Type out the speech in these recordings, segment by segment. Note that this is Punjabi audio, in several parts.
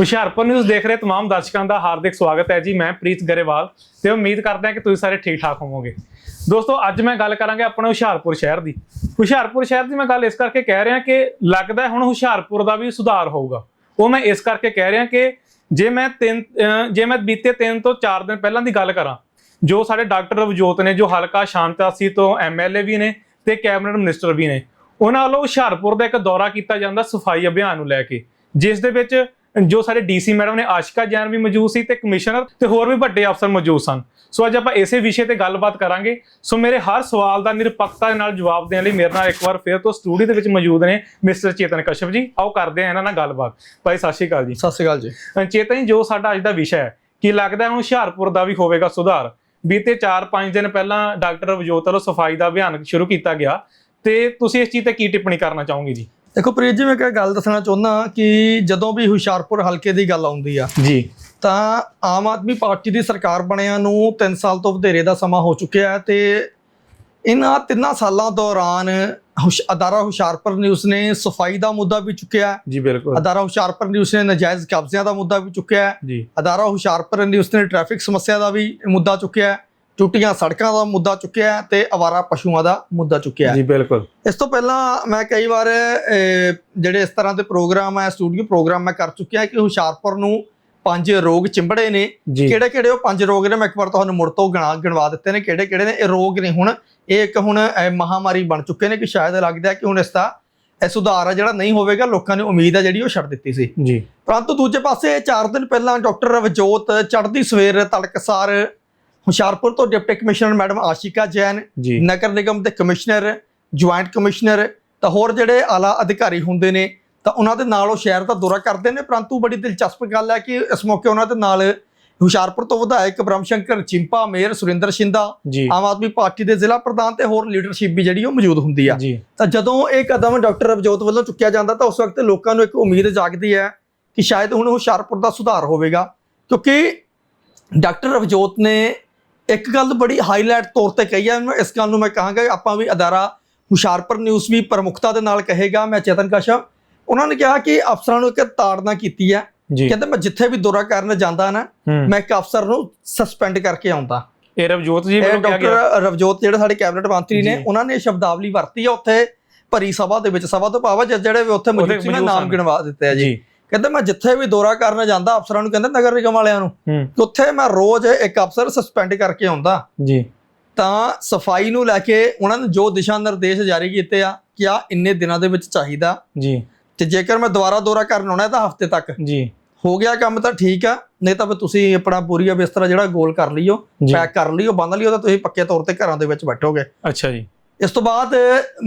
ਹੁਸ਼ਿਆਰਪੁਰ ਨਿਊਜ਼ ਦੇਖ ਰਹੇ तमाम ਦਰਸ਼ਕਾਂ ਦਾ ਹਾਰਦਿਕ ਸਵਾਗਤ ਹੈ ਜੀ ਮੈਂ ਪ੍ਰੀਤ ਗਰੇਵਾਲ ਤੇ ਉਮੀਦ ਕਰਦਾ ਹਾਂ ਕਿ ਤੁਸੀਂ ਸਾਰੇ ਠੀਕ ਠਾਕ ਹੋਵੋਗੇ ਦੋਸਤੋ ਅੱਜ ਮੈਂ ਗੱਲ ਕਰਾਂਗੇ ਆਪਣੇ ਹੁਸ਼ਿਆਰਪੁਰ ਸ਼ਹਿਰ ਦੀ ਹੁਸ਼ਿਆਰਪੁਰ ਸ਼ਹਿਰ ਦੀ ਮੈਂ ਗੱਲ ਇਸ ਕਰਕੇ ਕਹਿ ਰਿਹਾ ਕਿ ਲੱਗਦਾ ਹੈ ਹੁਣ ਹੁਸ਼ਿਆਰਪੁਰ ਦਾ ਵੀ ਸੁਧਾਰ ਹੋਊਗਾ ਉਹ ਮੈਂ ਇਸ ਕਰਕੇ ਕਹਿ ਰਿਹਾ ਕਿ ਜੇ ਮੈਂ ਤਿੰਨ ਅਹ ਜੇ ਮੈਂ ਬੀਤੇ 3 ਤੋਂ 4 ਦਿਨ ਪਹਿਲਾਂ ਦੀ ਗੱਲ ਕਰਾਂ ਜੋ ਸਾਡੇ ਡਾਕਟਰ ਰਵਜੋਤ ਨੇ ਜੋ ਹਲਕਾ ਸ਼ਾਂਤਾਸੀ ਤੋਂ ਐਮਐਲਏ ਵੀ ਨੇ ਤੇ ਕੈਬਨਿਟ ਮਿਨਿਸਟਰ ਵੀ ਨੇ ਉਹਨਾਂ ਵੱਲੋਂ ਹੁਸ਼ਿਆਰਪੁਰ ਦਾ ਇੱਕ ਦੌਰਾ ਕੀਤਾ ਜਾਂਦਾ ਸਫਾਈ ਅਭਿਆਨ ਨੂੰ ਲੈ ਕੇ ਜਿਸ ਦੇ ਵਿੱਚ ਜੋ ਸਾਡੇ ਡੀਸੀ ਮੈਡਮ ਨੇ ਆਸ਼ਿਕਾ ਜੈਨ ਵੀ ਮੌਜੂਦ ਸੀ ਤੇ ਕਮਿਸ਼ਨਰ ਤੇ ਹੋਰ ਵੀ ਵੱਡੇ ਅਫਸਰ ਮੌਜੂਦ ਸਨ। ਸੋ ਅੱਜ ਆਪਾਂ ਇਸੇ ਵਿਸ਼ੇ ਤੇ ਗੱਲਬਾਤ ਕਰਾਂਗੇ। ਸੋ ਮੇਰੇ ਹਰ ਸਵਾਲ ਦਾ ਨਿਰਪੱਖਤਾ ਦੇ ਨਾਲ ਜਵਾਬ ਦੇਣ ਲਈ ਮੇਰੇ ਨਾਲ ਇੱਕ ਵਾਰ ਫਿਰ ਤੋਂ ਸਟੂਡੀਓ ਦੇ ਵਿੱਚ ਮੌਜੂਦ ਨੇ ਮਿਸਟਰ ਚੇਤਨ ਕਸ਼ਪ ਜੀ। ਆਓ ਕਰਦੇ ਹਾਂ ਇਹਨਾਂ ਨਾਲ ਗੱਲਬਾਤ। ਭਾਈ ਸਤਿ ਸ਼੍ਰੀ ਅਕਾਲ ਜੀ। ਸਤਿ ਸ਼੍ਰੀ ਅਕਾਲ ਜੀ। ਚੇਤਨ ਜੀ ਜੋ ਸਾਡਾ ਅੱਜ ਦਾ ਵਿਸ਼ਾ ਹੈ ਕੀ ਲੱਗਦਾ ਹੁਣ ਹੁਸ਼ਿਆਰਪੁਰ ਦਾ ਵੀ ਹੋਵੇਗਾ ਸੁਧਾਰ? ਬੀਤੇ 4-5 ਦਿਨ ਪਹਿਲਾਂ ਡਾਕਟਰ ਰਵਜੋਤ ਵੱਲੋਂ ਸਫ਼ਾਈ ਦਾ ਅਭਿਆਨ ਸ਼ੁਰੂ ਕੀਤਾ ਗਿਆ। ਤੇ ਤੁਸੀਂ ਇਸ ਚੀਜ਼ ਤੇ ਕੀ ਟਿੱਪਣੀ ਕਰਨਾ ਚਾਹੋਗੇ ਜੀ? ਦੇਖੋ ਪ੍ਰੀਤ ਜੀ ਮੈਂ ਇੱਕ ਗੱਲ ਦੱਸਣਾ ਚਾਹੁੰਦਾ ਕਿ ਜਦੋਂ ਵੀ ਹੁਸ਼ਿਆਰਪੁਰ ਹਲਕੇ ਦੀ ਗੱਲ ਆਉਂਦੀ ਆ ਜੀ। ਤਾਂ ਆਮ ਆਦਮੀ ਪਾਰਟੀ ਦੀ ਸਰਕਾਰ ਬਣਿਆ ਨੂੰ 3 ਸਾਲ ਤੋਂ ਵਧੇਰੇ ਦਾ ਸਮਾਂ ਹੋ ਚੁੱਕਿਆ ਹੈ ਤੇ ਇਹਨਾਂ ਤਿੰਨਾਂ ਸਾਲਾਂ ਦੌਰਾਨ ਹੁਸ਼ ਅਦਾਰਾ ਹੁਸ਼ਿਆਰਪੁਰ ਨਿਊਜ਼ ਨੇ ਸਫ਼ਾਈ ਦਾ ਮੁੱਦਾ ਵੀ ਚੁੱਕਿਆ ਜੀ ਬਿਲਕੁਲ। ਅਦਾਰਾ ਹੁਸ਼ਿਆਰਪੁਰ ਨਿਊਜ਼ ਨੇ ਨਜਾਇਜ਼ ਕਬਜ਼ਿਆਂ ਦਾ ਮੁੱਦਾ ਵੀ ਚੁੱਕਿਆ ਜੀ। ਅਦਾਰਾ ਹੁਸ਼ਿਆਰਪੁਰ ਨਿਊਜ਼ ਨੇ ਟ੍ਰੈਫਿਕ ਸਮੱਸਿਆ ਦਾ ਵੀ ਮੁੱਦਾ ਚੁੱਕਿਆ ਟੁੱਟੀਆਂ ਸੜਕਾਂ ਦਾ ਮੁੱਦਾ ਚੁੱਕਿਆ ਹੈ ਤੇ ਅਵਾਰਾ ਪਸ਼ੂਆਂ ਦਾ ਮੁੱਦਾ ਚੁੱਕਿਆ ਹੈ। ਜੀ ਬਿਲਕੁਲ। ਇਸ ਤੋਂ ਪਹਿਲਾਂ ਮੈਂ ਕਈ ਵਾਰ ਜਿਹੜੇ ਇਸ ਤਰ੍ਹਾਂ ਦੇ ਪ੍ਰੋਗਰਾਮ ਹੈ ਸਟੂਡੀਓ ਪ੍ਰੋਗਰਾਮ ਮੈਂ ਕਰ ਚੁੱਕਿਆ ਕਿ ਹੁਸ਼ਿਆਰਪੁਰ ਨੂੰ ਪੰਜ ਰੋਗ ਚਿੰਬੜੇ ਨੇ। ਕਿਹੜੇ ਕਿਹੜੇ ਉਹ ਪੰਜ ਰੋਗ ਨੇ? ਮੈਂ ਇੱਕ ਵਾਰ ਤੁਹਾਨੂੰ ਮੁੜ ਤੋਂ ਗਿਣਾ ਗਿਣਵਾ ਦਿੱਤੇ ਨੇ। ਕਿਹੜੇ ਕਿਹੜੇ ਨੇ? ਇਹ ਰੋਗ ਨੇ ਹੁਣ। ਇਹ ਇੱਕ ਹੁਣ ਮਹਾਮਾਰੀ ਬਣ ਚੁੱਕੇ ਨੇ ਕਿ ਸ਼ਾਇਦ ਲੱਗਦਾ ਕਿ ਹੁਣ ਇਸ ਦਾ ਇਹ ਸੁਧਾਰ ਆ ਜਿਹੜਾ ਨਹੀਂ ਹੋਵੇਗਾ। ਲੋਕਾਂ ਨੇ ਉਮੀਦ ਹੈ ਜਿਹੜੀ ਉਹ ਛੱਡ ਦਿੱਤੀ ਸੀ। ਜੀ। ਪਰੰਤੂ ਦੂਜੇ ਪਾਸੇ 4 ਦਿਨ ਪਹਿਲਾਂ ਡਾਕਟਰ ਰਵਜੋਤ ਚੜ੍ਹਦੀ ਸਵੇਰ ਤੜਕਸਾਰ ਹੁਸ਼ਿਆਰਪੁਰ ਤੋਂ deputy commissioner madam Ashika Jain ਨਗਰ ਨਿਗਮ ਦੇ ਕਮਿਸ਼ਨਰ ਜੁਆਇੰਟ ਕਮਿਸ਼ਨਰ ਤਾਂ ਹੋਰ ਜਿਹੜੇ ਆਲਾ ਅਧਿਕਾਰੀ ਹੁੰਦੇ ਨੇ ਤਾਂ ਉਹਨਾਂ ਦੇ ਨਾਲ ਉਹ ਸ਼ਹਿਰ ਦਾ ਦੌਰਾ ਕਰਦੇ ਨੇ ਪਰੰਤੂ ਬੜੀ ਦਿਲਚਸਪ ਗੱਲ ਹੈ ਕਿ ਇਸ ਮੌਕੇ ਉਹਨਾਂ ਦੇ ਨਾਲ ਹੁਸ਼ਿਆਰਪੁਰ ਤੋਂ ਵਿਧਾਇਕ ਬ੍ਰਹਮ ਸ਼ੰਕਰ ਚਿੰਪਾ ਮੇਅਰ ਸੁਰਿੰਦਰ ਸ਼ਿੰਦਾ ਆਮ ਆਦਮੀ ਪਾਰਟੀ ਦੇ ਜ਼ਿਲ੍ਹਾ ਪ੍ਰਧਾਨ ਤੇ ਹੋਰ ਲੀਡਰਸ਼ਿਪ ਵੀ ਜਿਹੜੀ ਉਹ ਮੌਜੂਦ ਹੁੰਦੀ ਆ। ਤਾਂ ਜਦੋਂ ਇਹ ਕਦਮ ਡਾਕਟਰ ਰਵਜੋਤ ਵੱਲੋਂ ਚੁੱਕਿਆ ਜਾਂਦਾ ਤਾਂ ਉਸ ਵਕਤ ਲੋਕਾਂ ਨੂੰ ਇੱਕ ਉਮੀਦ ਜਾਗਦੀ ਹੈ ਕਿ ਸ਼ਾਇਦ ਹੁਣ ਹੁਸ਼ਿਆਰਪੁਰ ਦਾ ਸੁਧਾਰ ਹੋਵੇਗਾ ਕਿਉਂਕਿ ਡਾਕਟਰ ਰਵਜੋਤ ਨੇ ਇੱਕ ਗੱਲ ਬੜੀ ਹਾਈਲਾਈਟ ਤੌਰ ਤੇ ਕਹੀ ਹੈ ਇਸ ਗੱਲ ਨੂੰ ਮੈਂ ਕਹਾਂਗਾ ਆਪਾਂ ਵੀ ਅਦਾਰਾ ਹੁਸ਼ਿਆਰਪੁਰ ਨਿਊਜ਼ ਵੀ ਪ੍ਰਮੁਖਤਾ ਦੇ ਨਾਲ ਕਹੇਗਾ ਮੈਂ ਚੇਤਨ ਕਸ਼ਪ। ਉਹਨਾਂ ਨੇ ਕਿਹਾ ਕਿ ਅਫਸਰਾਂ ਨੂੰ ਇੱਕ ਤਾੜਨਾ ਕੀਤੀ ਹੈ। ਕਹਿੰਦੇ ਮੈਂ ਜਿੱਥੇ ਵੀ ਦੌਰਾ ਕਰਨ ਜਾਂਦਾ ਨਾ ਮੈਂ ਇੱਕ ਅਫਸਰ ਨੂੰ ਸਸਪੈਂਡ ਕਰਕੇ ਆਉਂਦਾ। ਇਹ ਰਵਜੋਤ ਜੀ ਵੱਲੋਂ ਕਿਹਾ ਗਿਆ? ਡਾਕਟਰ ਰਵਜੋਤ ਜਿਹੜੇ ਸਾਡੇ ਕੈਬਨਿਟ ਮੰਤਰੀ ਨੇ। ਉਹਨਾਂ ਨੇ ਸ਼ਬਦਾਵਲੀ ਵਰਤੀ ਆ ਉੱਥੇ ਭਰੀ ਸਭਾ ਦੇ ਵਿੱਚ ਸਭਾ ਤੋਂ ਭਾਵਾ ਜਿਹੜੇ ਵੀ ਉੱਥੇ ਮੌਜੂਦ ਸੀ ਮੈਂ ਨਾਮ। ਗਿਣਵਾ ਦਿੱਤੇ ਆ ਜੀ। ਕਹਿੰਦੇ ਮੈਂ ਜਿੱਥੇ ਵੀ ਦੌਰਾ ਕਰਨ ਜਾਂਦਾ ਅਫਸਰਾਂ ਨੂੰ ਕਹਿੰਦੇ ਨਗਰ ਨਿਗਮ ਵਾਲਿਆਂ ਨੂੰ ਕਿ ਉੱਥੇ ਮੈਂ ਰੋਜ਼ ਇੱਕ ਅਫਸਰ ਸਸਪੈਂਡ ਕਰਕੇ ਆਉਂਦਾ। ਜੀ। ਤਾਂ ਸਫ਼ਾਈ ਨੂੰ ਲੈ ਕੇ ਉਹਨਾਂ ਨੇ ਜੋ ਦਿਸ਼ਾ ਨਿਰਦੇਸ਼ ਜਾਰੀ ਕੀਤੇ ਆ ਕਿ ਆ ਇੰਨੇ ਦਿਨਾਂ ਦੇ ਵਿੱਚ ਚਾਹੀਦਾ। ਜੀ। ਤੇ ਜੇਕਰ ਮੈਂ ਦੁਬਾਰਾ ਦੌਰਾ ਕਰਨ ਆਉਣਾ ਤਾਂ ਹਫ਼ਤੇ ਤੱਕ। ਜੀ। ਹੋ ਗਿਆ ਕੰਮ ਤਾਂ ਠੀਕ ਆ ਨਹੀਂ ਤਾਂ ਫਿਰ ਤੁਸੀਂ ਆਪਣਾ ਬੋਰੀਆ ਬਿਸਤਰਾ ਜਿਹੜਾ ਗੋਲ ਕਰ ਲਿਓ ਪੈਕ ਕਰ ਲਿਓ ਬੰਨ ਲਿਓ ਤਾਂ ਤੁਸੀਂ ਪੱਕੇ ਤੌਰ ਤੇ ਘਰਾਂ ਦੇ ਵਿੱਚ ਬੈਠੋਗੇ। ਅੱਛਾ ਜੀ। ਇਸ ਤੋਂ ਬਾਅਦ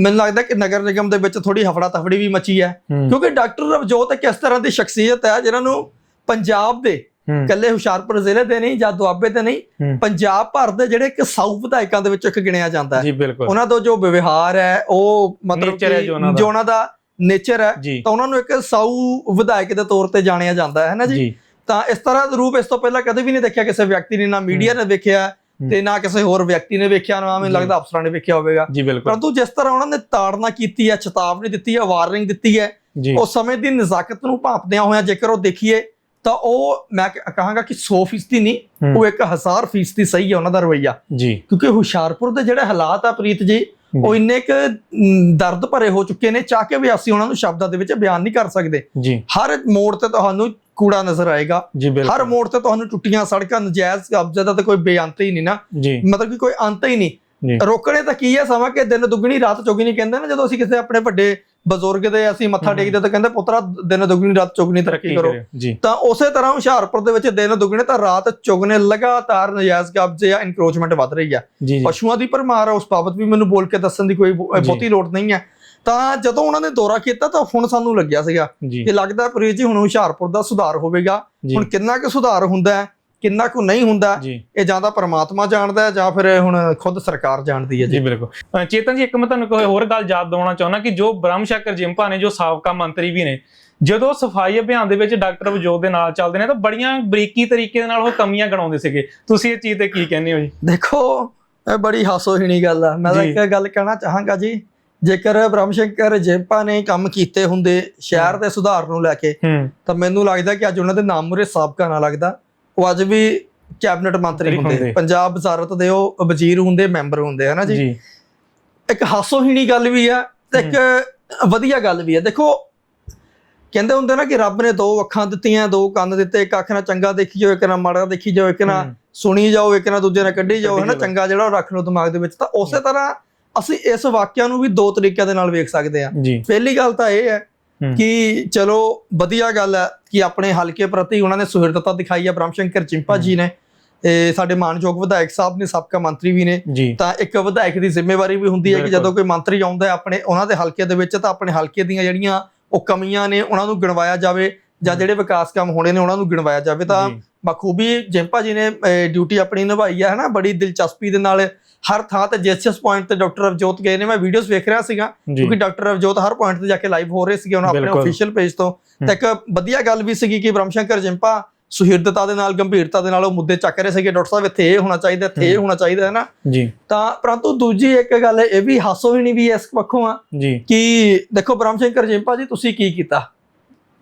ਮੈਨੂੰ ਲੱਗਦਾ ਕਿ ਨਗਰ ਨਿਗਮ ਦੇ ਵਿੱਚ ਥੋੜੀ ਹਫੜਾ ਤਫੜੀ ਵੀ ਮਚੀ ਹੈ ਕਿਉਂਕਿ ਡਾਕਟਰ ਰਵਜੋਤ ਇੱਕ ਇਸ ਤਰ੍ਹਾਂ ਦੀ ਸ਼ਖਸੀਅਤ ਹੈ ਜਿਨ੍ਹਾਂ ਨੂੰ ਪੰਜਾਬ ਦੇ ਹੂੰ। ਇਕੱਲੇ ਹੁਸ਼ਿਆਰਪੁਰ ਜ਼ਿਲ੍ਹੇ ਦੇ ਨਹੀਂ ਜਾਂ ਦੁਆਬੇ ਦੇ ਨਹੀਂ। ਪੰਜਾਬ ਭਰ ਦੇ ਜਿਹੜੇ ਕਿ ਸਾਊ ਵਿਧਾਇਕਾਂ ਦੇ ਵਿੱਚੋਂ ਇੱਕ ਗਿਣਿਆ ਜਾਂਦਾ ਹੈ। ਉਹਨਾਂ ਦਾ ਜੋ ਵਿਵਹਾਰ ਹੈ ਉਹ ਮਤਲਬ ਕਿ ਜੋ ਉਹਨਾਂ ਦਾ। ਨੇਚਰ ਹੈ ਤਾਂ ਉਹਨਾਂ ਨੂੰ ਇੱਕ ਸਾਊ ਵਿਧਾਇਕ ਦੇ ਤੌਰ ਤੇ ਜਾਣਿਆ ਜਾਂਦਾ ਹੈ ਨਾ ਜੀ? ਜੀ। ਤਾਂ ਇਸ ਤਰ੍ਹਾਂ ਦਾ ਰੂਪ ਇਸ ਤੋਂ ਪਹਿਲਾਂ ਕਦੇ ਵੀ ਨਹੀਂ ਦੇਖਿਆ ਕਿਸੇ ਵਿਅਕਤੀ ਨੇ ਨਾ ਮੀਡੀਆ ਨੇ ਵੇਖਿਆ ਤੇ ਨਾ ਕਿਸੇ ਹੋਰ ਵਿਅਕਤੀ ਨੇ ਵੇਖਿਆ ਨਾ ਮੈਨੂੰ। ਲੱਗਦਾ ਅਫਸਰਾਂ ਨੇ ਵੇਖਿਆ ਹੋਵੇਗਾ। ਪਰੰਤੂ ਜਿਸ ਤਰ੍ਹਾਂ ਉਹਨਾਂ ਨੇ ਤਾੜਨਾ ਕੀਤੀ ਹੈ ਚੇਤਾਵਨੀ ਦਿੱਤੀ ਹੈ ਵਾਰਨਿੰਗ ਦਿੱਤੀ ਹੈ ਉਸ ਸਮੇਂ ਦੀ ਨਜ਼ਾਕਤ ਨੂੰ ਭਾਂਪਦਿਆਂ ਹੋਇਆਂ ਜੇਕਰ ਉਹ ਦੇਖੀਏ ਤਾਂ ਉਹ ਮੈਂ ਕਹਾਂਗਾ ਕਿ 100% ਨਹੀਂ। ਉਹ ਇੱਕ 1000% ਸਹੀ ਹੈ ਉਹਨਾਂ ਦਾ ਰਵਈਆ। ਜੀ। ਕਿਉਂਕਿ ਹੁਸ਼ਿਆਰਪੁਰ ਦੇ ਜਿਹੜੇ ਹਾਲਾਤ ਆ ਪ੍ਰੀਤ ਜੀ ਉਹ। ਇੰਨੇ ਕੁ ਦਰਦ ਭਰੇ ਹੋ ਚੁੱਕੇ ਨੇ ਚਾਹ ਕੇ ਵੀ ਅਸੀਂ ਉਹਨਾਂ ਨੂੰ ਸ਼ਬਦਾਂ ਦੇ ਵਿੱਚ ਬਿਆਨ ਨਹੀਂ ਕਰ ਸਕਦੇ। ਜੀ। ਹਰ ਮੋੜ ਤੇ ਤੁਹਾਨੂੰ ਕੂੜਾ ਨਜ਼ਰ ਆਏਗਾ। ਜੀ ਹਰ ਮੋੜ ਤੇ ਤੁਹਾਨੂੰ ਟੁੱਟੀਆਂ ਸੜਕਾਂ ਨਜਾਇਜ਼ ਕਬਜ਼ੇ ਦਾ ਤਾਂ ਕੋਈ ਬੇਅੰਤ ਹੀ ਨਹੀਂ ਨਾ। ਮਤਲਬ ਕਿ ਕੋਈ ਅੰਤ ਹੀ ਨਹੀਂ। ਰੋਕਣੇ ਤਾਂ ਕੀ ਹੈ ਸਮਾਂ ਕਿ ਦਿਨ ਦੁੱਗਣੀ ਰਾਤ ਚੌਗਣੀ ਕਹਿੰਦੇ ਨੇ ਜਦੋਂ ਅਸੀਂ ਕਿਸੇ ਆਪਣੇ ਵੱਡੇ ਬਜ਼ੁਰਗ ਦੇ ਅਸੀਂ ਮੱਥਾ। ਟੇਕਦੇ ਤਾਂ ਕਹਿੰਦੇ ਪੁੱਤਰਾ ਦਿਨ ਦੁੱਗਣੀ ਰਾਤ ਚੌਗਣੀ ਤਰੱਕੀ ਕਰੋ। ਤਾਂ ਉਸੇ ਤਰ੍ਹਾਂ ਹੁਸ਼ਿਆਰਪੁਰ ਦੇ ਵਿੱਚ ਦਿਨ ਦੁੱਗਣੇ ਤਾਂ ਰਾਤ ਚੌਗਣੇ ਲਗਾਤਾਰ ਨਜਾਇਜ਼ ਕਬਜ਼ੇ ਜਾਂ ਇਨਕਰੋਚਮੈਂਟ ਵੱਧ ਰਹੀ ਆ ਪਸ਼ੂਆਂ ਦੀ ਭਰਮਾਰ ਆ ਉਸ ਬਾਬਤ ਵੀ ਮੈਨੂੰ ਬੋਲ ਕੇ ਦੱਸਣ ਦੀ ਕੋਈ। ਬਹੁਤੀ ਲੋੜ ਨਹੀਂ ਹੈ। ਤਾਂ ਜਦੋਂ ਉਹਨਾਂ ਨੇ ਦੌਰਾ ਕੀਤਾ ਤਾਂ ਹੁਣ ਸਾਨੂੰ ਲੱਗਿਆ ਸੀਗਾ ਕਿ ਲੱਗਦਾ ਪ੍ਰੀਤ ਜੀ ਹੁਣ ਹੁਸ਼ਿਆਰਪੁਰ ਦਾ ਸੁਧਾਰ ਹੋਵੇਗਾ। ਹੁਣ ਕਿੰਨਾ ਕੁ ਸੁਧਾਰ ਹੁੰਦਾ ਹੈ ਕਿੰਨਾ ਕੁ ਨਹੀਂ ਹੁੰਦਾ ਇਹ ਜਾਂ ਤਾਂ ਪ੍ਰਮਾਤਮਾ ਜਾਣਦਾ ਹੈ ਜਾਂ ਫਿਰ ਹੁਣ ਖੁਦ ਸਰਕਾਰ ਜਾਣਦੀ ਹੈ ਜੀ। ਬਿਲਕੁਲ। ਚੇਤਨ ਜੀ ਇੱਕ ਮੈਂ ਤੁਹਾਨੂੰ ਕੋਈ ਹੋਰ ਗੱਲ ਯਾਦ ਦਿਵਾਉਣਾ ਚਾਹੁੰਦਾ ਕਿ ਜੋ ਬ੍ਰਹਮ ਸ਼ੰਕਰ ਜਿੰਪਾ ਨੇ ਜੋ ਸਾਬਕਾ ਮੰਤਰੀ ਵੀ ਨੇ ਜਦੋਂ ਸਫ਼ਾਈ ਅਭਿਆਨ ਦੇ ਵਿੱਚ ਡਾਕਟਰ ਵਜੋਦ ਦੇ ਨਾਲ ਚੱਲਦੇ ਨੇ ਤਾਂ ਬੜੀਆਂ ਬਰੀਕੀ ਤਰੀਕੇ ਦੇ ਨਾਲ ਉਹ ਕਮੀਆਂ ਗਣਾਉਂਦੇ ਸੀਗੇ। ਤੁਸੀਂ ਇਹ ਚੀਜ਼ ਤੇ ਕੀ ਕਹਿੰਦੇ ਹੋ ਜੀ? ਦੇਖੋ ਇਹ ਬੜੀ ਹਾਸੋਹੀਣੀ ਗੱਲ ਆ। ਮੈਂ ਤਾਂ। ਇੱਕ ਗੱਲ ਕਹਿਣਾ ਚਾਹਾਂਗਾ ਜੀ ਜੇਕਰ ਬ੍ਰਹਮ ਸ਼ੰਕਰ ਜੈਪਾ ਨੇ ਕੰਮ ਕੀਤੇ ਹੁੰਦੇ ਸ਼ਹਿਰ ਦੇ ਸੁਧਾਰ ਨੂੰ ਲੈ ਕੇ ਤਾਂ ਮੈਨੂੰ ਲੱਗਦਾ ਕਿ ਅੱਜ ਉਹਨਾਂ ਦੇ ਨਾਮ ਮੁਰੇ ਸਾਬਕਾ ਨਾ ਲੱਗਦਾ। ਉਹ ਅੱਜ ਵੀ ਕੈਬਨਿਟ ਮੰਤਰੀ ਹੁੰਦੇ। ਪੰਜਾਬ ਵਜ਼ਾਰਤ ਦੇ ਉਹ ਵਜ਼ੀਰ ਹੁੰਦੇ ਮੈਂਬਰ ਹੁੰਦੇ ਹਨਾ ਜੀ? ਇੱਕ ਹਾਸੋਹੀਣੀ ਗੱਲ ਵੀ ਆ ਤੇ ਇੱਕ ਵਧੀਆ ਗੱਲ ਵੀ ਆ। ਦੇਖੋ ਕਹਿੰਦੇ ਹੁੰਦੇ ਨਾ ਕਿ ਰੱਬ ਨੇ ਦੋ ਅੱਖਾਂ ਦਿੱਤੀਆਂ ਦੋ ਕੰਨ ਦਿੱਤੇ ਇੱਕ ਅੱਖ ਨਾਲ ਚੰਗਾ ਦੇਖੀ ਜਾਓ ਇੱਕ ਨਾਲ ਮਾੜਾ ਦੇਖੀ ਜਾਓ ਇੱਕ ਨਾਲ ਸੁਣੀ ਜਾਓ ਇੱਕ ਨਾਲ ਦੂਜੇ ਨਾਲ ਕੱਢੀ ਜਾਓ ਹਨਾ। ਚੰਗਾ ਜਿਹੜਾ ਉਹ ਰੱਖ ਲਓ ਦਿਮਾਗ ਦੇ ਵਿੱਚ। ਤਾਂ ਉਸੇ ਤਰ੍ਹਾਂ ਅਸੀਂ ਇਸ ਵਾਕਿਆ ਨੂੰ ਵੀ ਦੋ ਤਰੀਕਿਆਂ ਦੇ ਨਾਲ ਵੇਖ ਸਕਦੇ ਹਾਂ। ਜੀ। ਪਹਿਲੀ ਗੱਲ ਤਾਂ ਇਹ ਹੈ। ਕਿ ਚਲੋ ਵਧੀਆ ਗੱਲ ਹੈ ਕਿ ਆਪਣੇ ਹਲਕੇ ਪ੍ਰਤੀ ਉਹਨਾਂ ਨੇ ਸੁਹਿਰਦਤਾ ਦਿਖਾਈ ਹੈ। ਬ੍ਰਹਮ ਸ਼ੰਕਰ ਚਿੰਪਾ ਜੀ ਨੇ ਇਹ ਸਾਡੇ ਮਾਨਯੋਗ ਵਿਧਾਇਕ ਸਾਹਿਬ ਨੇ ਸਾਬਕਾ ਮੰਤਰੀ ਵੀ ਨੇ। ਤਾਂ ਇੱਕ ਵਿਧਾਇਕ ਦੀ ਜ਼ਿੰਮੇਵਾਰੀ ਵੀ ਹੁੰਦੀ ਹੈ ਕਿ। ਜਦੋਂ ਕੋਈ ਮੰਤਰੀ ਆਉਂਦਾ ਹੈ ਆਪਣੇ ਉਹਨਾਂ ਦੇ ਹਲਕੇ ਦੇ ਵਿੱਚ ਤਾਂ ਆਪਣੇ ਹਲਕੇ ਦੀਆਂ ਜਿਹੜੀਆਂ ਉਹ ਕਮੀਆਂ ਨੇ ਉਹਨਾਂ ਨੂੰ ਗਿਣਵਾਇਆ ਜਾਵੇ ਜਾਂ ਜਿਹੜੇ ਵਿਕਾਸ ਕੰਮ ਹੋਣੇ ਨੇ ਉਹਨਾਂ ਨੂੰ ਗਿਣਵਾਇਆ ਜਾਵੇ। ਤਾਂ ਬਖੂਬੀ ਜਿੰਪਾ ਜੀ ਨੇ ਡਿਊਟੀ ਆਪਣੀ ਨਿਭਾਈ ਹੈ ਹਨਾ? ਬੜੀ ਦਿਲਚਸਪੀ ਦੇ ਨਾਲ ਹਰ ਥਾਂ ਤੇ ਜਿਸ ਜਿਸ ਪੁਆਇੰਟ ਤੇ ਡਾਕਟਰ ਅਵਜੋਤ ਗਏ ਨੇ। ਮੈਂ ਵੀਡੀਓਜ਼ ਵੇਖ ਰਿਹਾ ਸੀਗਾ ਕਿਉਂਕਿ ਡਾਕਟਰ ਅਵਜੋਤ ਹਰ ਪੁਆਇੰਟ ਤੇ ਜਾ ਕੇ ਲਾਈਵ ਹੋ ਰਹੇ ਸੀਗੇ ਉਹਨਾਂ ਆਪਣੇ। ਅਫੀਸ਼ੀਅਲ ਪੇਜ ਤੋਂ। ਤਾਂ ਇੱਕ ਵਧੀਆ ਗੱਲ ਵੀ ਸੀਗੀ ਕਿ ਬ੍ਰਹਮ ਸ਼ੰਕਰ ਜਿੰਪਾ ਸੁਹਿਰਦਤਾ ਦੇ ਨਾਲ ਗੰਭੀਰਤਾ ਦੇ ਨਾਲ ਉਹ ਮੁੱਦੇ ਚੱਕ ਰਹੇ ਸੀਗੇ। ਡਾਕਟਰ ਸਾਹਿਬ ਇੱਥੇ ਇਹ ਹੋਣਾ ਚਾਹੀਦਾ ਇੱਥੇ ਇਹ। ਹੋਣਾ ਚਾਹੀਦਾ ਹੈ ਨਾ ਜੀ। ਤਾਂ ਪਰੰਤੂ ਦੂਜੀ ਇੱਕ ਗੱਲ ਇਹ ਵੀ ਹਾਸੋ ਹੀ ਨਹੀਂ ਵੀ ਇਸ ਪੱਖੋਂ ਆ ਕਿ ਦੇਖੋ ਬ੍ਰਹਮ ਸ਼ੰਕਰ ਜਿੰਪਾ ਜੀ ਤੁਸੀਂ ਕੀ ਕੀਤਾ?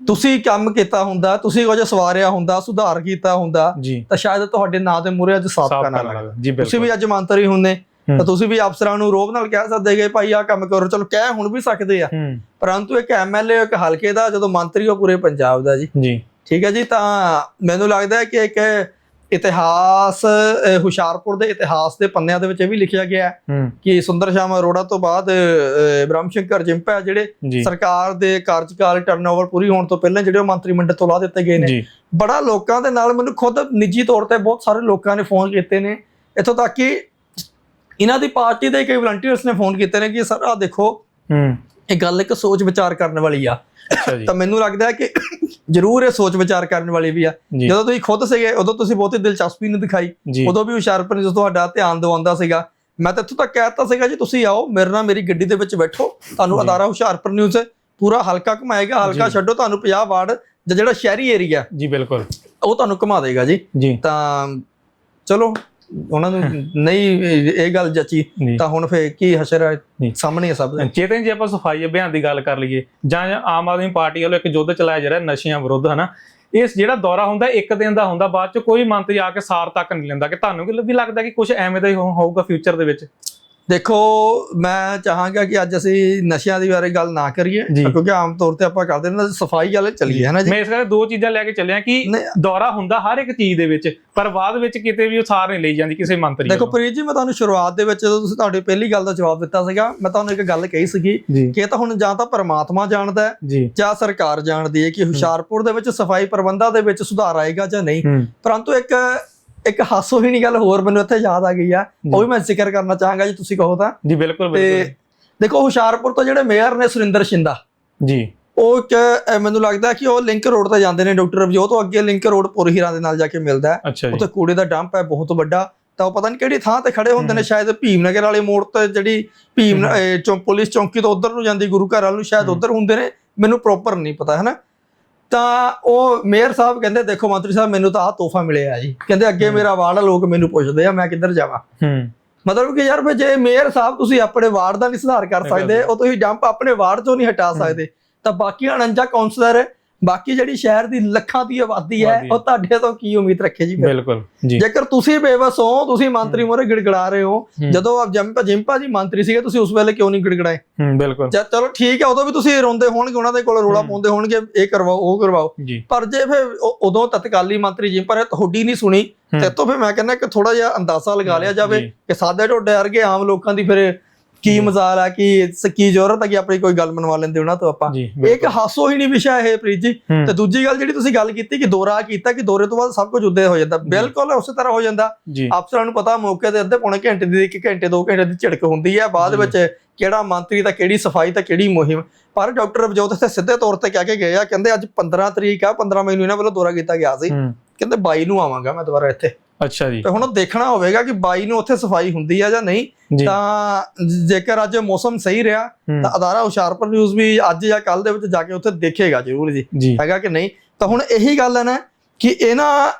ਤੁਸੀਂ ਕੰਮ ਕੀਤਾ ਹੁੰਦਾ ਤੁਸੀਂ ਕੁਝ ਸਵਾਰਿਆ ਹੁੰਦਾ ਸੁਧਾਰ ਕੀਤਾ ਹੁੰਦਾ ਤਾਂ ਸ਼ਾਇਦ ਤੁਹਾਡੇ ਨਾਂ ਦੇ ਮੂਹਰੇ ਅੱਜ ਸਾਬਕਾ ਸਾਫ਼ ਨਾ ਲੱਗਾ ਤੁਸੀਂ ਵੀ ਅੱਜ ਮੰਤਰੀ ਹੁੰਦੇ ਹੂੰ। ਤਾਂ ਤੁਸੀਂ ਵੀ ਅਫਸਰਾਂ ਨੂੰ ਰੋਬ ਨਾਲ ਕਹਿ ਸਕਦੇ ਕਿ ਭਾਈ ਆਹ ਕੰਮ ਕਰੋ ਚਲੋ ਕਹਿ ਹੁਣ ਵੀ ਸਕਦੇ ਆ। ਹੂੰ। ਪਰੰਤੂ ਇੱਕ ਐਮਐਲਏ ਇੱਕ ਹਲਕੇ ਦਾ ਜਦੋਂ ਮੰਤਰੀ ਉਹ ਪੂਰੇ ਪੰਜਾਬ ਦਾ ਜੀ। ਜੀ। ਠੀਕ ਹੈ ਜੀ ਤਾਂ ਮੈਨੂੰ ਲੱਗਦਾ ਹੈ ਕਿ ਇੱਕ ਇਤਿਹਾਸ ਹੁਸ਼ਿਆਰਪੁਰ ਦੇ ਇਤਿਹਾਸ ਦੇ ਪੰਨਿਆਂ ਦੇ ਵਿੱਚ ਇਹ ਵੀ ਲਿਖਿਆ ਗਿਆ ਹੈ ਕਿ ਸੁੰਦਰ ਸ਼ਾਮ ਅਰੋੜਾ ਤੋਂ ਬਾਅਦ ਬ੍ਰਹਮ ਸ਼ੰਕਰ ਜਿੰਪਾ ਜਿਹੜੇ ਸਰਕਾਰ ਦੇ ਕਾਰਜਕਾਲ ਟਰਨਓਵਰ ਪੂਰੀ ਹੋਣ ਤੋਂ ਪਹਿਲਾਂ ਜਿਹੜੇ ਉਹ ਮੰਤਰੀ ਮੰਡਲ ਤੋਂ ਲਾ ਦਿੱਤੇ ਗਏ ਨੇ। ਬੜਾ ਲੋਕਾਂ ਦੇ ਨਾਲ ਮੈਨੂੰ ਖੁਦ ਨਿੱਜੀ ਤੌਰ ਤੇ ਬਹੁਤ ਸਾਰੇ ਲੋਕਾਂ ਨੇ ਫੋਨ ਕੀਤੇ ਨੇ। ਇੱਥੋਂ ਤੱਕ ਕਿ ਇਹਨਾਂ ਦੀ ਪਾਰਟੀ ਦੇ ਕਈ ਵਲੰਟੀਅਰਸ ਨੇ ਫੋਨ ਕੀਤੇ ਨੇ ਕਿ ਸਰ ਆ ਦੇਖੋ ਹੂੰ। ਇਹ ਗੱਲ ਇੱਕ ਸੋਚ ਵਿਚਾਰ ਕਰਨ ਵਾਲੀ ਆ। ਤਾਂ ਮੈਨੂੰ ਲੱਗਦਾ ਹੈ ਕਿ ਜ਼ਰੂਰ ਇਹ ਸੋਚ ਵਿਚਾਰ ਕਰਨ ਵਾਲੀ ਵੀ ਆ। ਜਦੋਂ ਤੁਸੀਂ ਖੁਦ ਸੀਗੇ ਉਦੋਂ ਤੁਸੀਂ ਬਹੁਤੀ ਦਿਲਚਸਪੀ ਨਹੀਂ ਦਿਖਾਈ। ਉਦੋਂ ਵੀ ਹੁਸ਼ਿਆਰਪੁਰ ਜਦੋਂ ਤੁਹਾਡਾ ਧਿਆਨ ਦਿਵਾਉਂਦਾ ਸੀਗਾ। ਮੈਂ ਤਾਂ ਇੱਥੋਂ ਤੱਕ ਕਹਿਤਾ ਸੀਗਾ ਜੀ ਤੁਸੀਂ ਆਓ ਮੇਰੇ ਨਾਲ ਮੇਰੀ ਗੱਡੀ ਦੇ ਵਿੱਚ ਬੈਠੋ। ਤੁਹਾਨੂੰ। ਅਦਾਰਾ ਹੁਸ਼ਿਆਰਪੁਰ ਨਿਊਜ਼ ਪੂਰਾ ਹਲਕਾ ਘੁਮਾਏਗਾ ਹਲਕਾ। ਛੱਡੋ ਤੁਹਾਨੂੰ 50 ਵਾਰਡ ਜਾਂ ਜਿਹੜਾ ਸ਼ਹਿਰੀ ਏਰੀਆ ਜੀ ਬਿਲਕੁਲ। ਉਹ ਤੁਹਾਨੂੰ ਘੁਮਾ ਦੇਗਾ ਜੀ। ਜੀ। ਤਾਂ ਚਲੋ ਉਹਨਾਂ ਨੂੰ ਨਹੀਂ ਇਹ ਗੱਲ ਜੱਚੀ ਤਾਂ ਹੁਣ ਫੇਰ ਕੀ ਹਸ਼ਰ। ਸਾਹਮਣੇ ਸਭ ਦੇ। ਚੇਤਨ ਜੀ ਆਪਾਂ ਸਫ਼ਾਈ ਅਭਿਆਨ ਦੀ ਗੱਲ ਕਰ ਲਈਏ ਜਾਂ ਆਮ ਆਦਮੀ ਪਾਰਟੀ ਵੱਲੋਂ ਇੱਕ ਯੁੱਧ ਚਲਾਇਆ ਜਾ ਰਿਹਾ ਨਸ਼ਿਆਂ ਵਿਰੁੱਧ ਹਨਾ? ਇਸ ਜਿਹੜਾ ਦੌਰਾ ਹੁੰਦਾ ਇੱਕ ਦਿਨ ਦਾ ਹੁੰਦਾ ਬਾਅਦ ਚ ਕੋਈ ਮੰਤਰੀ ਆ ਕੇ ਸਾਰ ਤੱਕ ਨਹੀਂ ਲੈਂਦਾ ਕਿ ਤੁਹਾਨੂੰ ਕੀ ਵੀ ਲੱਗਦਾ ਕਿ ਕੁਝ ਐਵੇਂ ਦਾ ਹੋ- ਹੋਊਗਾ ਫਿਊਚਰ ਦੇ ਵਿੱਚ? ਦੇਖੋ ਮੈਂ ਚਾਹਾਂਗਾ ਕਿ ਅੱਜ ਅਸੀਂ ਨਸ਼ਿਆਂ ਦੀ ਬਾਰੇ ਗੱਲ ਨਾ ਕਰੀਏ। ਕਿਉਂਕਿ ਆਮ ਤੌਰ ਤੇ ਆਪਾਂ ਕਰਦੇ ਨੇ ਸਫ਼ਾਈ ਵਾਲੇ ਚੱਲੀਏ ਹੈ ਨਾ ਜੀ? ਮੈਂ ਇਸ ਕਰਕੇ ਦੋ ਚੀਜ਼ਾਂ ਲੈ ਕੇ ਚੱਲਿਆ ਕਿ ਦੌਰਾ ਹੁੰਦਾ ਹਰ ਇੱਕ ਚੀਜ਼ ਦੇ ਵਿੱਚ ਪਰ ਬਾਅਦ ਵਿੱਚ ਕਿਤੇ ਵੀ ਉਹ ਸਾਰ ਨਹੀਂ ਲਈ ਜਾਂਦੀ ਕਿਸੇ ਮੰਤਰੀ ਦੇਖੋ। ਪ੍ਰੀਤ ਜੀ ਮੈਂ ਤੁਹਾਨੂੰ ਸ਼ੁਰੂਆਤ ਦੇ ਵਿੱਚ ਜਦੋਂ ਤੁਸੀਂ ਤੁਹਾਡੀ ਪਹਿਲੀ ਗੱਲ ਦਾ ਜਵਾਬ ਦਿੱਤਾ ਸੀਗਾ ਮੈਂ ਤੁਹਾਨੂੰ ਇੱਕ ਗੱਲ ਕਹੀ ਸੀਗੀ ਕਿ ਤਾਂ ਹੁਣ ਜਾਂ ਤਾਂ ਪਰਮਾਤਮਾ ਜਾਣਦਾ ਹੈ ਜੀ। ਸਰਕਾਰ ਜਾਣਦੀ ਹੈ ਕਿ ਹੁਸ਼ਿਆਰਪੁਰ ਦੇ ਵਿੱਚ ਸਫ਼ਾਈ ਪ੍ਰਬੰਧਾਂ ਦੇ ਵਿੱਚ ਸੁਧਾਰ ਆਏਗਾ ਜਾਂ ਨਹੀਂ। ਪਰੰਤੂ ਇੱਕ ਇੱਕ ਹਾਸੋਹੀਣੀ ਗੱਲ ਹੋਰ ਮੈਨੂੰ ਇੱਥੇ ਯਾਦ ਆ ਗਈ ਆ। ਉਹ ਵੀ ਮੈਂ ਜ਼ਿਕਰ ਕਰਨਾ ਚਾਹਾਂਗਾ ਜੀ ਤੁਸੀਂ ਕਹੋ ਤਾਂ। ਜੀ ਬਿਲਕੁਲ ਤੇ ਦੇਖੋ ਹੁਸ਼ਿਆਰਪੁਰ ਤੋਂ ਜਿਹੜੇ ਮੇਅਰ ਨੇ ਸੁਰਿੰਦਰ ਸ਼ਿੰਦਾ ਜੀ। ਉਹ ਇੱਕ ਅਹ, ਮੈਨੂੰ ਲੱਗਦਾ ਕਿ ਉਹ ਲਿੰਕ ਰੋਡ ਤੇ ਜਾਂਦੇ ਨੇ ਡਾਕਟਰ ਰਵਜੋਤ ਤੋਂ ਅੱਗੇ ਲਿੰਕ ਰੋਡ ਪੁਰਹੀਰਾਂ ਦੇ ਨਾਲ ਜਾ ਕੇ ਮਿਲਦਾ ਉੱਥੇ ਕੂੜੇ ਦਾ ਡੰਪ ਹੈ ਬਹੁਤ ਵੱਡਾ। ਤਾਂ ਉਹ ਪਤਾ ਨਹੀਂ ਕਿਹੜੀ ਥਾਂ ਤੇ ਖੜੇ ਹੁੰਦੇ ਨੇ ਸ਼ਾਇਦ ਭੀਮਨਗਰ ਵਾਲੇ ਮੋੜ ਤੇ ਜਿਹੜੀ ਭੀਮ ਚੌਂ ਪੁਲਿਸ ਚੌਂਕੀ ਤੋਂ ਉਧਰ ਨੂੰ ਜਾਂਦੀ ਗੁਰੂ ਘਰ ਵੱਲ ਨੂੰ ਸ਼ਾਇਦ। ਉਧਰ ਹੁੰਦੇ ਨੇ। ਮੈਨੂੰ ਪ੍ਰੋਪਰ ਨਹੀਂ ਪਤਾ ਹੈ ਨਾ ਤਾਂ ਉਹ ਮੇਅਰ ਸਾਹਿਬ ਕਹਿੰਦੇ ਦੇਖੋ ਮੰਤਰੀ ਸਾਹਿਬ ਮੈਨੂੰ ਤਾਂ ਆਹ ਤੋਹਫਾ ਮਿਲਿਆ ਜੀ ਕਹਿੰਦੇ ਅੱਗੇ। ਮੇਰਾ ਵਾਰਡ ਲੋਕ ਮੈਨੂੰ ਪੁੱਛਦੇ ਆ ਮੈਂ ਕਿੱਧਰ ਜਾਵਾਂ ਹੂੰ ਮਤਲਬ ਕਿ ਯਾਰ ਫੇ ਜੇ ਮੇਅਰ ਸਾਹਿਬ ਤੁਸੀਂ ਆਪਣੇ ਵਾਰਡ ਦਾ ਨਹੀਂ ਸੁਧਾਰ ਕਰ ਸਕਦੇ। ਉਹ ਤੁਸੀਂ ਡੰਪ ਆਪਣੇ ਵਾਰਡ ਤੋਂ ਨਹੀਂ ਹਟਾ। ਸਕਦੇ ਤਾਂ ਬਾਕੀ 49 ਕਾਉਂਸਲਰ ਬਾਕੀ ਜਿਹੜੀ ਸ਼ਹਿਰ ਦੀ ਲੱਖਾਂ ਦੀ ਆਬਾਦੀ ਹੈ। ਉਹ ਤੁਹਾਡੇ ਤੋਂ ਕੀ ਉਮੀਦ ਰੱਖੇ ਜੀ? ਬਿਲਕੁਲ ਜੀ ਜੇਕਰ ਤੁਸੀਂ ਬੇਵਸ ਹੋ ਤੁਸੀਂ ਮੰਤਰੀ। ਮੋਰੇ ਗਿੜਗੜਾ ਰਹੇ ਹੋ ਜਦੋਂ ਆਪ ਜੰਪਾ ਜਿੰਪਾ ਜੀ ਮੰਤਰੀ ਸੀਗੇ ਤੁਸੀਂ ਉਸ ਵੇਲੇ ਕਿਉਂ ਨਹੀਂ ਗਿੜਗੜਾਏ ਬਿਲਕੁਲ ਚਲੋ ਠੀਕ ਹੈ ਉਦੋਂ ਵੀ ਤੁਸੀਂ ਰੋਂਦੇ ਹੋਣਗੇ ਉਹਨਾਂ ਦੇ ਕੋਲ ਰੋਲਾ। ਪਾਉਂਦੇ ਹੋਣਗੇ ਇਹ ਕਰਵਾਓ ਉਹ ਕਰਵਾਓ ਪਰ ਜੇ ਫਿਰ ਉਦੋਂ ਤਤਕਾਲੀ ਮੰਤਰੀ ਜਿੰਪਾ ਨੇ ਤੁਹਾਡੀ ਨਹੀਂ ਸੁਣੀ। ਤੇ ਤੋਂ ਫਿਰ ਮੈਂ ਕਹਿੰਦਾ ਕਿ ਥੋੜਾ ਜਿਹਾ ਅੰਦਾਜ਼ਾ ਲਗਾ ਲਿਆ ਜਾਵੇ ਕਿ ਸਾਦੇ ਢੋਡੇ ਵਰਗੇ ਆਮ ਲੋਕਾਂ ਦੀ ਫਿਰ ਕੀ। ਮਜ਼ਾਲ ਆ ਕਿ ਕੀ ਜ਼ਰੂਰਤ ਹੈ ਕਿ ਆਪਣੀ ਕੋਈ ਗੱਲ ਮਨਵਾ ਲੈਂਦੇ ਉਹਨਾਂ ਤੋਂ ਆਪਾਂ। ਇੱਕ। ਹਾਸੋ ਹੀ ਨਹੀਂ ਵਿਸ਼ਾ ਇਹ ਪ੍ਰੀਤ ਜੀ। ਤੇ ਦੂਜੀ ਗੱਲ ਜਿਹੜੀ ਤੁਸੀਂ ਗੱਲ ਕੀਤੀ ਕਿ ਦੌਰਾ ਕੀਤਾ ਕਿ ਦੌਰੇ ਤੋਂ ਬਾਅਦ ਸਭ ਕੁਝ ਉੱਦੇ ਹੋ ਜਾਂਦਾ। ਬਿਲਕੁਲ ਉਸੇ ਤਰ੍ਹਾਂ ਹੋ ਜਾਂਦਾ। ਅਫਸਰਾਂ ਨੂੰ ਪਤਾ ਮੌਕੇ ਤੇ ਅੱਧੇ ਪੌਣੇ ਘੰਟੇ ਦੀ ਇੱਕ ਘੰਟੇ ਦੋ ਘੰਟੇ ਦੀ ਝਿੜਕ ਹੁੰਦੀ ਹੈ ਬਾਅਦ। ਵਿੱਚ ਕਿਹੜਾ ਮੰਤਰੀ ਤਾਂ ਕਿਹੜੀ ਸਫ਼ਾਈ ਤਾਂ ਕਿਹੜੀ ਮੁਹਿੰਮ। ਪਰ ਡਾਕਟਰ ਅਵਜੋਤ ਇੱਥੇ ਸਿੱਧੇ ਤੌਰ ਤੇ ਕਹਿ ਕੇ ਗਏ ਆ। ਕਹਿੰਦੇ ਅੱਜ 15 ਤਰੀਕ ਆ। 15 ਮਈ ਨੂੰ ਇਹਨਾਂ ਵੱਲੋਂ ਦੌਰਾ ਕੀਤਾ ਗਿਆ ਸੀ। ਕਹਿੰਦੇ 22 ਨੂੰ ਆਵਾਂਗਾ ਮੈਂ ਦੁਬਾਰਾ ਇੱਥੇ। ਅੱਛਾ ਜੀ। ਤੇ ਹੁਣ ਉਹ ਦੇਖਣਾ ਹੋਵੇਗਾ ਕਿ 22 ਨੂੰ ਉੱਥੇ ਸਫ਼ਾਈ ਹੁੰਦੀ ਆ ਜਾਂ ਨਹੀਂ। ਤਾਂ ਜੇਕਰ ਅੱਜ ਮੌਸਮ ਸਹੀ ਰਿਹਾ ਤਾਂ ਅਦਾਰਾ ਹੁਸ਼ਿਆਰਪੁਰ ਨਿਊਜ਼ ਵੀ ਅੱਜ ਜਾਂ ਕੱਲ ਦੇ ਵਿੱਚ ਜਾ ਕੇ ਉੱਥੇ ਦੇਖੇਗਾ ਜ਼ਰੂਰ ਜੀ। ਹੈਗਾ ਕਿ ਨਹੀਂ? ਤਾਂ ਹੁਣ ਇਹੀ ਗੱਲ ਹੈ ਨਾ ਕਿ ਇਹਨਾਂ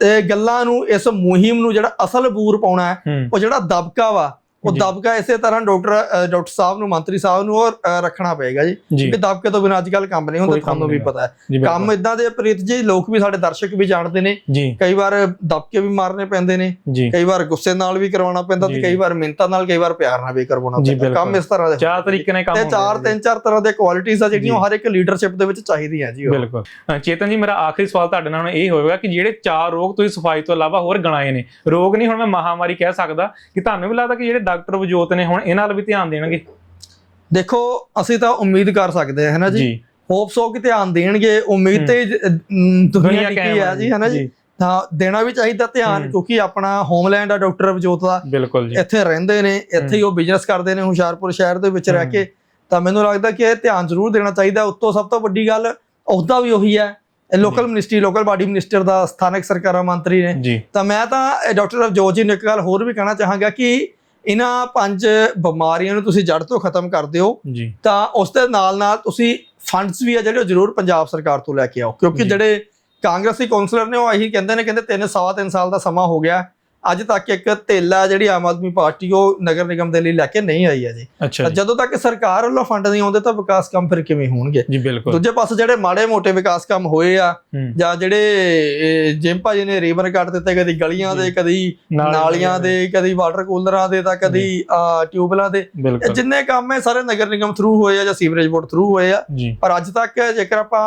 ਇਹ ਗੱਲਾਂ ਨੂੰ ਇਸ ਮੁਹਿੰਮ ਨੂੰ ਜਿਹੜਾ ਅਸਲ ਬੂਰ ਪਾਉਣਾ ਹੂੰ। ਉਹ ਜਿਹੜਾ ਦਬਕਾ ਵਾ ਉਹ ਜੀ। ਦਬਕਾ ਇਸੇ ਤਰ੍ਹਾਂ ਡਾਕਟਰ ਡਾਕਟਰ ਸਾਹਿਬ ਨੂੰ ਮੰਤਰੀ ਸਾਹਿਬ ਨੂੰ ਅ, ਰੱਖਣਾ ਪਏਗਾ ਜੀ ਜੀ ਕਿ ਦਬਕੇ ਤੋਂ ਬਿਨਾਂ ਅੱਜ ਕੱਲ ਕੰਮ ਨਹੀਂ ਹੁੰਦਾ ਤੁਹਾਨੂੰ ਵੀ ਪਤਾ ਹੈ ਜੀ ਕੰਮ। ਇਦਾਂ ਦੇ ਪ੍ਰੀਤ ਜੀ ਲੋਕ ਵੀ ਸਾਡੇ ਦਰਸ਼ਕ ਵੀ ਜਾਣਦੇ ਨੇ ਜੀ ਕਈ ਵਾਰ ਦਬਕੇ ਵੀ ਮਾਰਨੇ ਪੈਂਦੇ ਨੇ ਜੀ ਕਈ ਵਾਰ ਗੁੱਸੇ ਨਾਲ ਵੀ ਕਰਵਾਉਣਾ ਪੈਂਦਾ ਜੀ, ਤੇ ਕਈ ਜੀ। ਵਾਰ ਮਿੰਨਤਾਂ ਨਾਲ ਕਈ ਵਾਰ ਪਿਆਰ ਨਾਲ ਵੀ ਕਰਵਾਉਣਾ ਜੀ, ਪੈਂਦਾ ਕੰਮ। ਇਸ ਤਰ੍ਹਾਂ ਦੇ ਚਾਰ ਨੇ। ਤਰੀਕੇ ਨਾਲ ਕੰਮ ਤੇ ਚਾਰ ਨੇ ਜੀ। ਤਿੰਨ ਚਾਰ ਤਰ੍ਹਾਂ ਦੇ ਕੁਆਲਿਟੀਆਂ ਆ ਜਿਹੜੀਆਂ ਜੀ। ਹਰ ਇੱਕ ਲੀਡਰਸ਼ਿਪ ਦੇ ਵਿੱਚ ਚਾਹੀਦੀਆਂ ਜੀ ਉਹ। ਬਿਲਕੁਲ ਚੇਤਨ ਜੀ ਮੇਰਾ ਆਖਰੀ ਸਵਾਲ ਤੁਹਾਡੇ ਨਾਲ ਇਹ ਹੋਵੇਗਾ ਕਿ ਜਿਹੜੇ ਚਾਰ ਰੋਗ ਤੁਸੀਂ ਸਫ਼ਾਈ ਤੋਂ ਇਲਾਵਾ ਹੋਰ ਗਣਾਏ ਨੇ ਰੋਗ ਨਹੀਂ ਹੁਣ ਮੈਂ ਮਹਾਮਾਰੀ ਕਹਿ ਸਕਦਾ ਕਿ ਤੁਹਾਨੂੰ ਵੀ ਲੱਗਦਾ ਕਿ ਜਿਹੜੇ ਡਾਕਟਰ ਵਜੋਤ ਨੇ ਹੁਣ ਇਹਨਾਂ ਵੱਲ ਵੀ ਧਿਆਨ ਦੇਣਗੇ। ਦੇਖੋ ਅਸੀਂ ਤਾਂ ਉਮੀਦ ਕਰ ਸਕਦੇ ਹਾਂ ਹੈ ਨਾ ਜੀ? ਜੀ। ਹੋਪਸ ਹੋ ਕਿ ਧਿਆਨ ਦੇਣਗੇ ਉਮੀਦ ਤੇ ਦੁਨੀਆ ਟਿਕੀ ਹੈ ਜੀ ਹੈ ਨਾ ਜੀ? ਤਾਂ ਦੇਣਾ ਵੀ ਚਾਹੀਦਾ ਧਿਆਨ। ਕਿਉਂਕਿ ਆਪਣਾ ਹੋਮਲੈਂਡ ਆ ਡਾਕਟਰ ਅਵਜੋਤ ਦਾ। ਬਿਲਕੁਲ ਜੀ। ਇੱਥੇ ਰਹਿੰਦੇ ਨੇ ਇੱਥੇ ਹੀ ਉਹ ਬਿਜ਼ਨਸ ਕਰਦੇ ਨੇ ਹੁਸ਼ਿਆਰਪੁਰ ਸ਼ਹਿਰ ਦੇ ਵਿੱਚ ਰਹਿ। ਕੇ। ਤਾਂ ਮੈਨੂੰ ਲੱਗਦਾ ਕਿ ਇਹ ਧਿਆਨ ਜ਼ਰੂਰ ਦੇਣਾ ਚਾਹੀਦਾ। ਉੱਤੋਂ ਸਭ ਤੋਂ ਵੱਡੀ ਗੱਲ ਅਹੁਦਾ ਵੀ ਉਹੀ ਹੈ। Local ministry local body minister ਦਾ ਸਥਾਨਕ ਸਰਕਾਰਾਂ ਮੰਤਰੀ ਨੇ। ਤਾਂ ਮੈਂ ਤਾਂ ਡਾਕਟਰ ਅਵਜੋਤ ਜੀ ਨੂੰ ਇੱਕ ਗੱਲ ਹੋਰ ਵੀ ਕਹਿਣਾ ਚਾਹਾਂਗਾ ਕਿ ਇਹਨਾਂ ਪੰਜ ਬਿਮਾਰੀਆਂ ਨੂੰ ਤੁਸੀਂ ਜੜ ਤੋਂ ਖਤਮ ਕਰ ਦਿਓ ਤਾਂ ਉਸ ਦੇ ਨਾਲ ਨਾਲ ਤੁਸੀਂ ਫੰਡਸ ਵੀ ਆ ਜਿਹੜੇ ਉਹ ਜ਼ਰੂਰ ਪੰਜਾਬ ਸਰਕਾਰ ਤੋਂ ਲੈ ਕੇ ਆਓ। ਕਿਉਂਕਿ। ਜਿਹੜੇ ਕਾਂਗਰਸੀ ਕੌਂਸਲਰ ਨੇ ਉਹ ਇਹੀ ਕਹਿੰਦੇ ਨੇ ਕਹਿੰਦੇ ਤਿੰਨ ਸਵਾ ਤਿੰਨ ਸਾਲ ਦਾ ਸਮਾਂ ਹੋ ਗਿਆ। ਅੱਜ ਤੱਕ ਇੱਕ ਧੇਲਾ ਜਿਹੜੀ ਆਮ ਆਦਮੀ ਪਾਰਟੀ ਉਹ ਨਗਰ ਨਿਗਮ ਦੇ ਲਈ ਲੈ ਕੇ ਨਹੀਂ ਆਈ ਹੈ ਜੀ। ਜਦੋਂ ਤੱਕ ਸਰਕਾਰ ਵੱਲੋਂ ਫੰਡ ਨਹੀਂ ਆਉਂਦੇ ਤਾਂ ਵਿਕਾਸ ਕੰਮ ਫਿਰ ਕਿਵੇਂ ਹੋਣਗੇ? ਜੀ ਬਿਲਕੁਲ। ਦੂਜੇ ਪਾਸੇ ਜਿਹੜੇ ਮਾੜੇ ਮੋਟੇ ਵਿਕਾਸ ਕੰਮ ਹੋਏ ਆ ਜਾਂ ਜਿਹੜੇ ਜਿਮ ਭਾਜੀ ਨੇ ਰੀਬਨ ਕੱਟ ਦਿੱਤੇ ਕਦੀ ਗਲੀਆਂ ਦੇ। ਕਦੀ ਨਾਲੇ ਨਾਲੀਆਂ ਦੇ ਕਦੀ ਵਾਟਰ ਕੂਲਰਾਂ ਦੇ ਤਾਂ ਕਦੀ ਅਹ, ਟਿਊਬਵੈਲਾਂ ਦੇ। ਜਿੰਨੇ ਕੰਮ ਹੈ ਸਾਰੇ ਨਗਰ ਨਿਗਮ ਥਰੂ ਹੋਏ ਆ ਜਾਂ ਸੀਵਰੇਜ ਬੋਰਡ ਥਰੂ ਹੋਏ ਆ। ਪਰ ਅੱਜ ਤੱਕ ਜੇਕਰ ਆਪਾਂ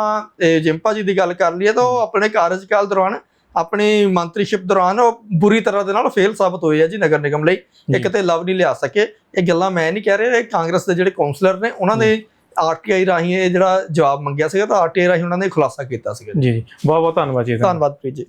ਜਿੰਪਾ ਜੀ ਦੀ ਗੱਲ ਕਰ ਲਈਏ ਤਾਂ ਉਹ ਆਪਣੇ ਕਾਰਜਕਾਲ ਦੌਰਾਨ ਆਪਣੀ ਮੰਤਰੀਸ਼ਿਪ ਦੌਰਾਨ ਉਹ ਬੁਰੀ ਤਰ੍ਹਾਂ ਦੇ ਨਾਲ ਫੇਲ ਸਾਬਤ ਹੋਏ ਆ ਜੀ ਨਗਰ ਨਿਗਮ ਲਈ। ਇੱਕ ਜੀ। ਤੇ ਲਵ ਨਹੀਂ ਲਿਆ ਸਕੇ। ਇਹ ਗੱਲਾਂ ਮੈਂ ਨਹੀਂ ਕਹਿ ਰਿਹਾ ਇਹ ਕਾਂਗਰਸ ਦੇ ਜਿਹੜੇ ਕਾਉਂਸਲਰ ਨੇ ਉਹਨਾਂ ਨੇ ਆਰਟੀਆਈ ਰਾਹੀਂ ਇਹ ਜਿਹੜਾ ਜਵਾਬ ਮੰਗਿਆ ਸੀਗਾ ਤਾਂ ਆਰਟੀਆਈ ਰਾਹੀਂ ਉਹਨਾਂ ਨੇ ਖੁਲਾਸਾ ਕੀਤਾ ਸੀਗਾ ਜੀ। ਜੀ ਬਹੁਤ ਬਹੁਤ ਧੰਨਵਾਦ ਜੀ। ਧੰਨਵਾਦ ਪ੍ਰੀਤ ਜੀ।